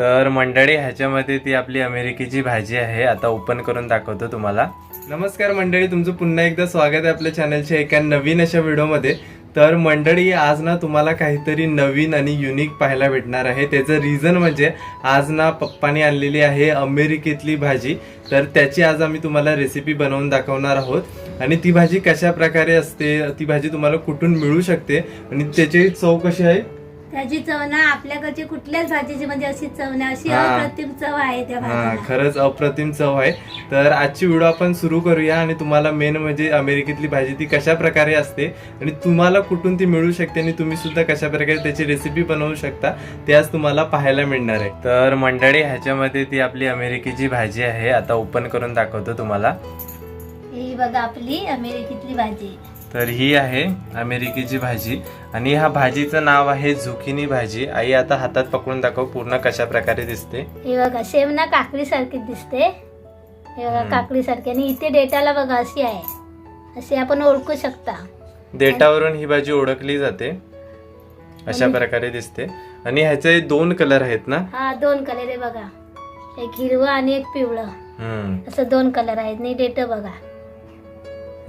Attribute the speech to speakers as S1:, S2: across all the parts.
S1: तर मंडळी ह्याच्यामध्ये ती आपली अमेरिकेची भाजी आहे. आता ओपन करून दाखवतो तुम्हाला. नमस्कार मंडळी तुमचं पुन्हा एकदा स्वागत आहे आपल्या चॅनलच्या एका नवीन अशा व्हिडिओमध्ये तर मंडळी आज ना तुम्हाला काहीतरी नवीन आणि युनिक पाहायला भेटणार आहे. त्याचं रिझन म्हणजे आज ना पप्पाने आणलेली आहे अमेरिकेतली भाजी. तर त्याची आज आम्ही तुम्हाला रेसिपी बनवून दाखवणार आहोत. आणि ती भाजी कशा प्रकारे असते ती भाजी तुम्हाला कुठून मिळू शकते आणि त्याची चव कशी आहे?
S2: त्याची चव ना आपल्याकडची कुठल्याच भाजीची म्हणजे अशी चव नाही अशी
S1: हा.
S2: अप्रतिम चव आहे त्या
S1: हा
S2: भाजीला.
S1: खरंच अप्रतिम चव आहे. तर आजची व्हिडिओ आपण सुरू करूया आणि तुम्हाला मेन म्हणजे अमेरिकेतली भाजी ती कशा प्रकारे असते आणि तुम्हाला कुठून ती मिळू शकते आणि तुम्ही सुद्धा कशा प्रकारे त्याची रेसिपी बनवू शकता ते आज तुम्हाला पाहायला मिळणार आहे. तर मंडळी ह्याच्यामध्ये ती आपली अमेरिकेची भाजी आहे. आता ओपन करून दाखवतो तुम्हाला.
S2: ही बघा आपली अमेरिकेतली भाजी.
S1: तर ही आहे अमेरिकेची भाजी. आणि ह्या भाजीचं नाव आहे झुकिनी भाजी. आई आता हातात पकडून दाखव पूर्ण कशा प्रकारे दिसते.
S2: ही बघा सेम ना काकडी सारखीच दिसते. हे बघा. काकडी सारखी आणि इथे डेटाला बघा अशी आहे. अशी आपण ओळखू शकता.
S1: देठावरून ही भाजी ओळखली जाते. अशा प्रकारे दिसते. आणि ह्याचे दोन कलर आहेत ना?
S2: हा दोन कलर आहे बघा. एक हिरवं आणि एक पिवळं. असं दोन कलर आहेत. आणि डेट बघा.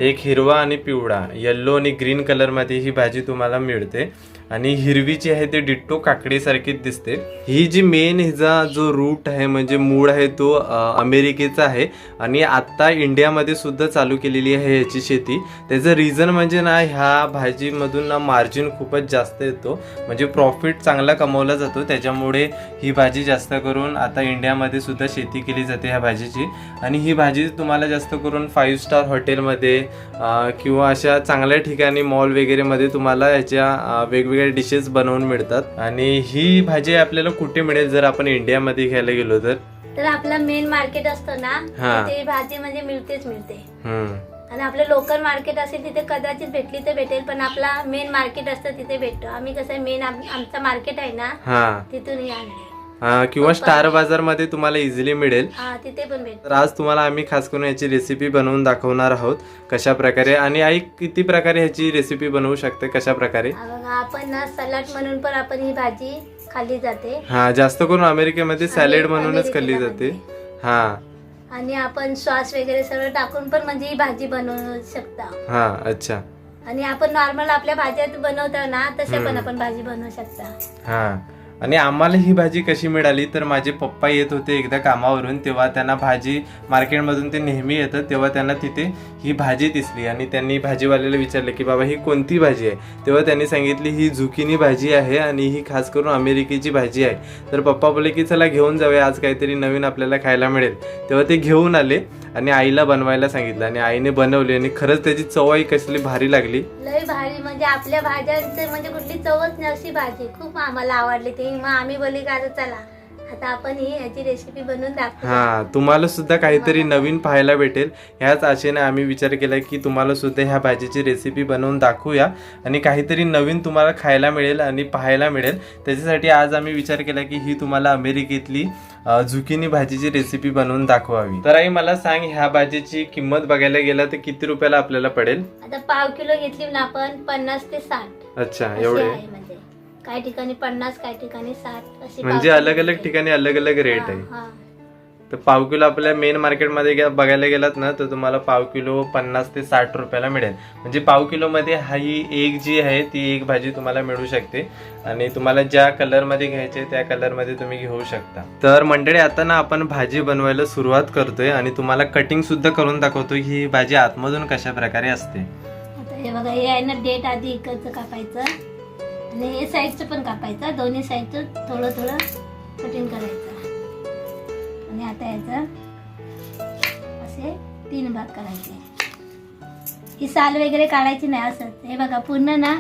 S1: एक हिरवा आणि पिवळा येल्लो आणि ग्रीन कलरमध्ये ही भाजी तुम्हाला मिळते. आणि हिरवी जी आहे ती डिट्टो काकडीसारखीच दिसते. ही जी मेन हिचा जो रूट आहे म्हणजे मूळ आहे तो अमेरिकेचा आहे. आणि आता इंडियामध्ये सुद्धा चालू केलेली आहे ह्याची शेती. त्याचं रिझन म्हणजे ना ह्या भाजीमधून ना मार्जिन खूपच जास्त येतो. म्हणजे प्रॉफिट चांगला कमवला जातो. त्याच्यामुळे ही भाजी जास्त करून आता इंडियामध्ये सुद्धा शेती केली जाते ह्या भाजीची. आणि ही भाजी तुम्हाला जास्त करून फाईव्ह स्टार हॉटेलमध्ये किंवा अशा चांगल्या ठिकाणी मॉल वगैरेमध्ये तुम्हाला ह्याच्या वेगवेगळ्या वेगवेगळ्या डिशेस बनवून मिळतात. आणि ही भाजी आपल्याला कुठे मिळेल जर आपण इंडियामध्ये घ्यायला गेलो तर?
S2: तर आपला मेन मार्केट असतो ना
S1: हा.
S2: तिथे ही भाजी म्हणजे मिळतेच मिळते.
S1: हम्म.
S2: आणि आपलं लोकल मार्केट असेल तिथे कदाचित भेटली तर भेटेल पण आपला मेन मार्केट असतं तिथे भेटतो. आम्ही कसं मेन आमचं मार्केट आहे ना
S1: हा.
S2: तिथूनही आणले
S1: हा, किंवा स्टार बाजारमध्ये तुम्हाला इझिली मिळेल.
S2: हा तिथे पण भेटतो
S1: तर आज तुम्हाला आम्ही खास करून याची रेसिपी बनवून दाखवणार आहोत कशा प्रकारे आणि आई किती प्रकारे ह्याची रेसिपी बनवू शकते कशा प्रकारे?
S2: हा बघा, आपण ना सलाड म्हणून पण आपण ही भाजी खाल्ली जाते.
S1: हा जास्त करून अमेरिकेमध्ये सॅलेड म्हणूनच खाल्ली जाते. हा.
S2: आणि आपण श्वास वगैरे सगळं टाकून पण म्हणजे ही भाजी बनवू शकता.
S1: हा अच्छा.
S2: आणि आपण नॉर्मल आपल्या भाज्या बनवतो ना तशा पण
S1: हम्म.
S2: आपण भाजी बनवू शकता.
S1: हा. आणि आम्हाला ही भाजी कशी मिळाली? तर माझे पप्पा येत होते एकदा कामावरून तेव्हा त्यांना भाजी मार्केटमधून ते नेहमी येतात तेव्हा त्यांना तिथे ही भाजी दिसली. आणि त्यांनी भाजीवाल्याला विचारलं की बाबा ही कोणती भाजी आहे? तेव्हा त्यांनी सांगितली ही झुकिनी भाजी आहे आणि ही खास करून अमेरिकेची भाजी आहे. तर पप्पा बोलले की चला घेऊन जाऊया. आज काहीतरी नवीन आपल्याला खायला मिळेल. तेव्हा ते घेऊन आले. आणि आईला बनवायला सांगितलं आणि आईने बनवली आणि खरंच त्याची चवही कसली भारी लागली.
S2: लय भारी म्हणजे आपल्या भाज्यांचे म्हणजे कुठली चवच नाही अशी भाजी. खूप आम्हाला आवडली ती. मग आम्ही बोलली का चला. आता आपण ही याची रेसिपी बनवून दाखवू.
S1: हा तुम्हाला सुद्धा काहीतरी नवीन पाहायला भेटेल. ह्याच आशेने आम्ही विचार केला की तुम्हाला सुद्धा ह्या भाजीची रेसिपी बनवून दाखवूया आणि काहीतरी नवीन तुम्हाला खायला मिळेल आणि पाहायला मिळेल. त्याच्यासाठी आज आम्ही विचार केला की ही तुम्हाला अमेरिकेतली अ, झुकिनी भाजीची रेसिपी बनवून दाखवावी. तर आई मला सांग ह्या भाजीची किंमत बघायला गेला तर किती रुपयाला आपल्याला पडेल?
S2: आता पाव किलो घेतली ना आपण पन्नास ते साठ.
S1: अच्छा
S2: अशी
S1: एवढे?
S2: आहे म्हणजे. काही ठिकाणी पन्नास काही ठिकाणी साठ अशी
S1: म्हणजे अलग अलग. ठिकाणी अलग अलग रेट
S2: हा,
S1: आहे.
S2: हा.
S1: तर पाव किलो आपल्या मेन मार्केटमध्ये गे- बघायला गेलात ना तर तुम्हाला पाव किलो पन्नास ते साठ रुपयाला मिळेल. म्हणजे पाव किलोमध्ये हा ही एक जी आहे ती एक भाजी तुम्हाला मिळू शकते. आणि तुम्हाला ज्या कलरमध्ये घ्यायचे त्या कलरमध्ये तुम्ही घेऊ शकता. तर मंडळी आता ना आपण भाजी बनवायला सुरुवात करतोय आणि तुम्हाला कटिंग सुद्धा करून दाखवतो की ही भाजी आतमधून कशा प्रकारे असते.
S2: आता हे बघा हे आहे ना डेट आधी इकडचं कापायचं. आणि हे साईडचं पण कापायचं दोन्ही साईडचं थोडं थोडं कटिंग करायचं. आणि आता याचं असे तीन भाग करायचे. ही साल वगैरे काढायची नाही असंच हे बघा पूर्ण ना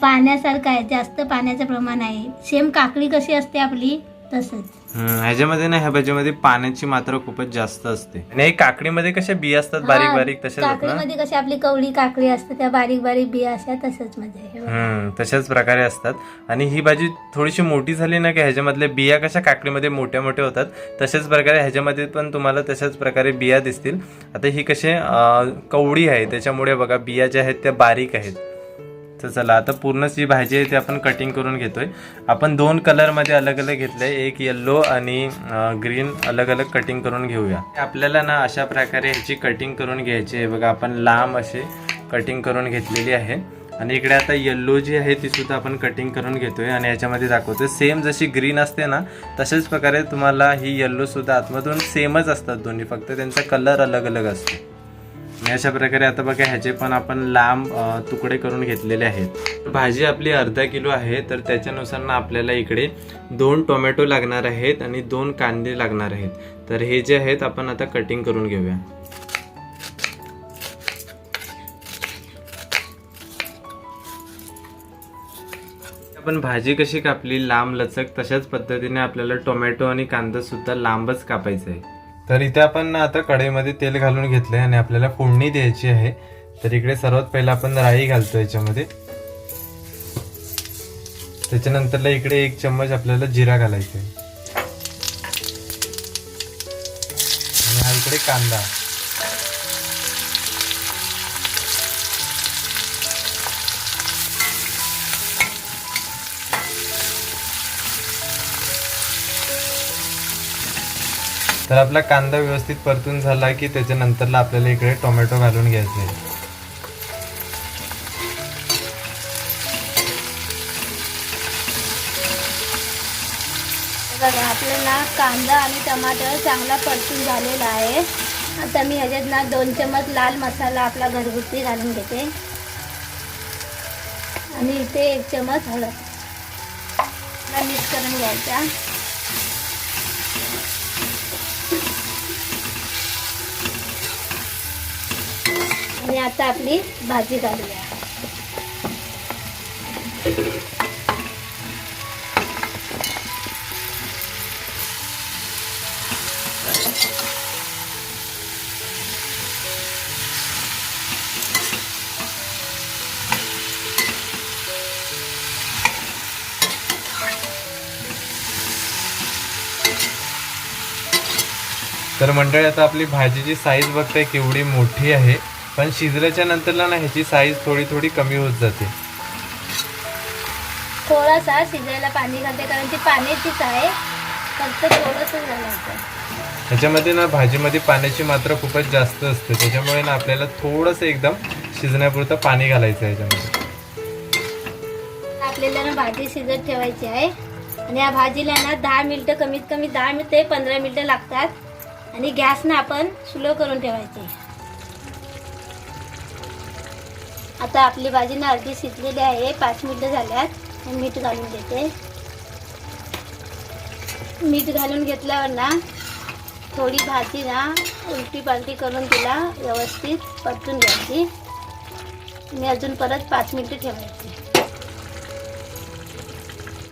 S2: पाण्यासारखं आहे. जास्त पाण्याचं प्रमाण आहे. सेम काकडी कशी असते आपली तसंच.
S1: ह्याच्यामध्ये ना ह्या भाजीमध्ये पाण्याची मात्रा खूपच जास्त असते. आणि हे काकडीमध्ये कशा बिया असतात? बारीक बारीक तशाच
S2: काकडीमध्ये कशी आपली कवळी काकडी असते त्या बारीक बारीक बिया अशा तसंच बघा.
S1: हम्म तशाच प्रकारे असतात. आणि ही भाजी थोडीशी मोठी झाली ना की ह्याच्यामधल्या बिया कशा काकडीमध्ये मोठ्या मोठ्या होतात तशाच प्रकारे ह्याच्यामध्ये पण तुम्हाला तशाच प्रकारे बिया दिसतील. आता ही कसे कवडी आहे त्याच्यामुळे बघा बिया ज्या आहेत त्या बारीक आहेत. तर चला आता पूर्ण जी भाजी आहे ती आपण कटिंग करून घेतोय. आपण दोन कलरमध्ये अलग अलग घेतलंय एक येल्लो आणि ग्रीन अलग अलग कटिंग करून घेऊया. आपल्याला ना अशा प्रकारे ह्याची कटिंग करून घ्यायची आहे. बघा आपण लांब असे कटिंग करून घेतलेली आहे. आणि इकडे आता येल्लो जी आहे ती सुद्धा आपण कटिंग करून घेतोय आणि याच्यामध्ये दाखवतोय. सेम जशी ग्रीन असते ना तशाच प्रकारे तुम्हाला ही येल्लो सुद्धा आतमधून सेमच असतात दोन्ही. फक्त त्यांचा कलर अलग अलग असतो. आणि अशा प्रकारे आता बघा ह्याचे पण आपण लांब तुकडे करून घेतलेले आहेत. भाजी आपली अर्धा किलो आहे तर त्याच्यानुसार ना आपल्याला इकडे दोन टोमॅटो लागणार आहेत आणि दोन कांदे लागणार आहेत. तर हे जे आहेत आपण आता कटिंग करून घेऊया. आपण भाजी कशी कापली लांब लचक तशाच पद्धतीने आपल्याला टोमॅटो आणि कांदा सुद्धा लांबच कापायचा आहे तर इथे आपण आता कढईमध्ये तेल घालून घेतलंय आणि आपल्याला फोडणी द्यायची आहे. तर इकडे सर्वात पहिला आपण राई घालतो याच्यामध्ये. त्याच्यानंतरला इकडे एक चम्मच आपल्याला जिरा घालायचा आहे आणि हा इकडे कांदा. तर आपला कांदा व्यवस्थित परतून झाला की त्याच्यानंतरला आपल्याला इकडे टोमॅटो घालून घ्यायचे आहे
S2: बघा आपल्याला कांदा आणि टमाटर चांगला परतून झालेला आहे. आता मी ह्याच्यात ना दोन चमच लाल मसाला आपला घरगुती घालून घेते. आणि इथे एक चमच हळद. मिक्स करून घ्यायचा. आणि आता आपली भाजी घालूया.
S1: तर मंडळी आता आपली भाजीची साईज बघताय केवढी मोठी आहे. पण शिजल्याच्या नंतरला ना ह्याची साईज थोडी थोडी कमी होत जाते.
S2: थोडासा शिजायला पाणी घालते कारण ती पाण्याचीच आहे. फक्त थोडंसं
S1: ह्याच्यामध्ये ना भाजीमध्ये पाण्याची मात्रा खूपच जास्त असते. त्याच्यामुळे ना आपल्याला थोडंसं एकदम शिजण्यापुरतं पाणी घालायचं आहे याच्यामध्ये
S2: आपल्याला ना भाजी शिजत ठेवायची आहे. आणि या भाजीला ना दहा मिनटं कमीत कमी दहा मिनिटं ते पंधरा मिनटं लागतात. आणि गॅस ना आपण स्लो करून ठेवायची. आता आपली भाजी ना अर्धी शिजलेली आहे. पाच मिनटं झाल्यात. मीठ घालून घेते मीठ घालून घेतल्यावर ना थोडी भाजी ना उलटी पालटी करून तिला व्यवस्थित परतून घ्यायची. आणि अजून परत पाच मिनटं ठेवायची.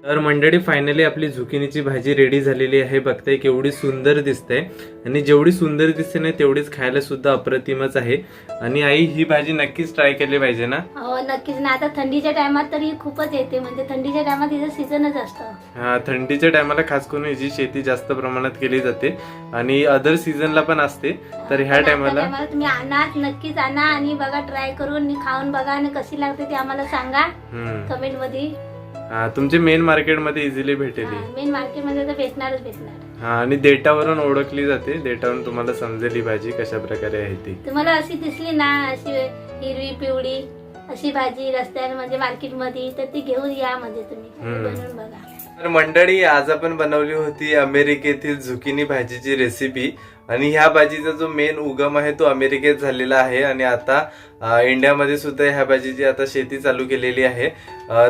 S1: तर मंडळी फायनली आपली झुकिनीची भाजी रेडी झालेली आहे. बघताय केवढी सुंदर दिसते आणि जेवढी सुंदर दिसते ना तेवढीच खायला सुद्धा अप्रतिमच आहे. आणि आई ही भाजी नक्कीच ट्राय केली पाहिजे ना?
S2: हो नक्कीच ना. आता थंडीच्या टायमात तरी खूपच येते. म्हणजे थंडीच्या टायमात हिचं सीझनच असतं.
S1: हा थंडीच्या टायमाला खास करून ह्याची शेती जास्त प्रमाणात केली जाते. आणि अदर सीझनला पण असते. तर ह्या
S2: पण आता
S1: टायमाला
S2: तुम्ही आणा नक्कीच आणा. आणि बघा ट्राय करून खाऊन बघा. आणि कशी लागते ते आम्हाला सांगा. कमेंटमध्ये.
S1: हा, तुमचे मेन मार्केटमध्ये इझिली भेटेल ही.
S2: मेन मार्केटमध्ये तर भेटणारच भेटणार.
S1: हा आणि देटावरून ओळखली जाते. देटावरून तुम्हाला समजेल ही भाजी कशा प्रकारे आहे ती.
S2: तुम्हाला अशी दिसली ना अशी हिरवी पिवळी अशी भाजी रस्त्यावर म्हणजे मार्केटमध्ये तर ती घेऊन या म्हणजे तुम्ही.
S1: हम्म.
S2: बनवून बघा.
S1: तर मंडळी आज आपण बनवली होती अमेरिकेतील झुकिनी भाजीची रेसिपी आणि ह्या भाजीचा जो मेन उगम आहे तो अमेरिकेत झालेला आहे. आणि आता इंडियामध्ये सुद्धा ह्या भाजीची आता शेती चालू केलेली आहे.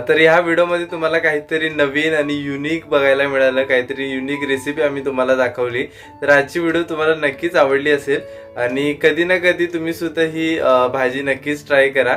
S1: तर ह्या व्हिडिओमध्ये तुम्हाला काहीतरी नवीन आणि युनिक बघायला मिळालं. काहीतरी युनिक रेसिपी आम्ही तुम्हाला दाखवली. तर आजची व्हिडिओ तुम्हाला नक्कीच आवडली असेल. आणि कधी ना कधी तुम्ही सुद्धा ही भाजी नक्कीच ट्राय करा.